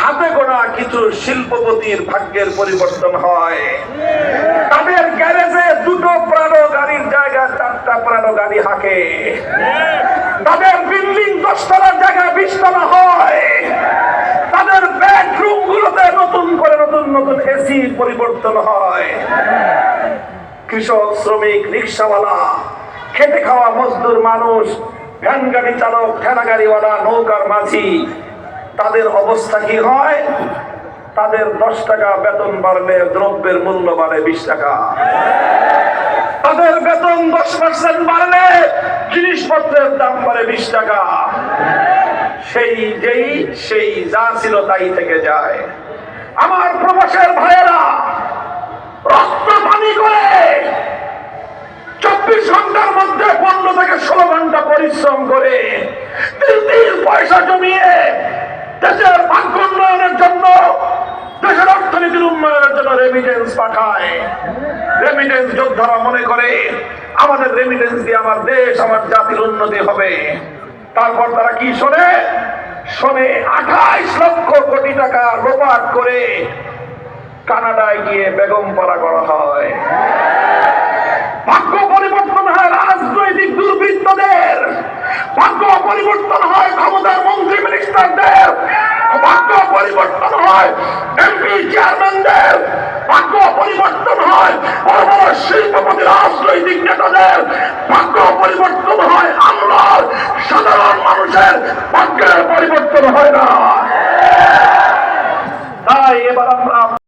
হাতে গোনা কিছু শিল্পপতির ভাগ্যের পরিবর্তন হয়, তাদের গ্যারেজে দুটো প্রাণো গাড়ির জায়গায় চারটা প্রাণো গাড়ি হাঁকে। তাদের বিল্ডিং দশতলার জায়গায় বিশতলা হয়। তাদের বেডরুম গুলোতে নতুন করে নতুন নতুন এসি পরিবর্তন হয়। কৃষক, শ্রমিক, রিক্সাওয়ালা খেতে খাওয়া মজদুর মানুষ, ভ্যান গাড়ি চালক ঠেলা গাড়িওয়ালা নৌকার মাঝি তাদের অবস্থা কি হয়? তাদের দশ টাকা বেতন বাড়লে দ্রব্যের মূল্য বাড়ে বিশ টাকা। তাদের বেতন দশ পার্সেন্ট বাড়লে জিনিসপত্রের দাম বাড়ে বিশ টাকা। সেই যেই, সেই যা ছিল তাই থেকে যায়। আমার প্রবাসের ভাইয়েরা, রক্ত পানি করে চব্বিশ ঘণ্টার মধ্যে পনেরো থেকে ষোলো ঘণ্টা পরিশ্রম করে পয়সা জমিয়ে দেশের ভাগ্য উন্নয়নের জন্য, দেশের অর্থনীতির উন্নয়নের জন্য রেমিটেন্স পাঠায়। রেমিটেন্স যোদ্ধারা মনে করে, আমাদের রেমিটেন্স দিয়ে আমার দেশ, আমার জাতির উন্নতি হবে। তারপর তারা কি শোনে? শোনে, আঠাইশ লক্ষ কোটি টাকা লোপাট করে কানাডায় গিয়ে বেগম পাড়া করা হয়। ভাগ্য পরিবর্তন হয় রাজনৈতিক দুর্বৃত্তদের। ভাগ্য পরিবর্তন হয় ক্ষমতার মন্ত্রী মিনিস্টারদের পরিবর্তন হয়। এমপি চেয়ারম্যানদের ভাগ্য পরিবর্তন হয়। বড় বড় শিল্পপতি, রাজনৈতিক নেতাদের ভাগ্য পরিবর্তন হয়। আমরা সাধারণ মানুষের ভাগ্যের পরিবর্তন হয় না। তাই এবার আমরা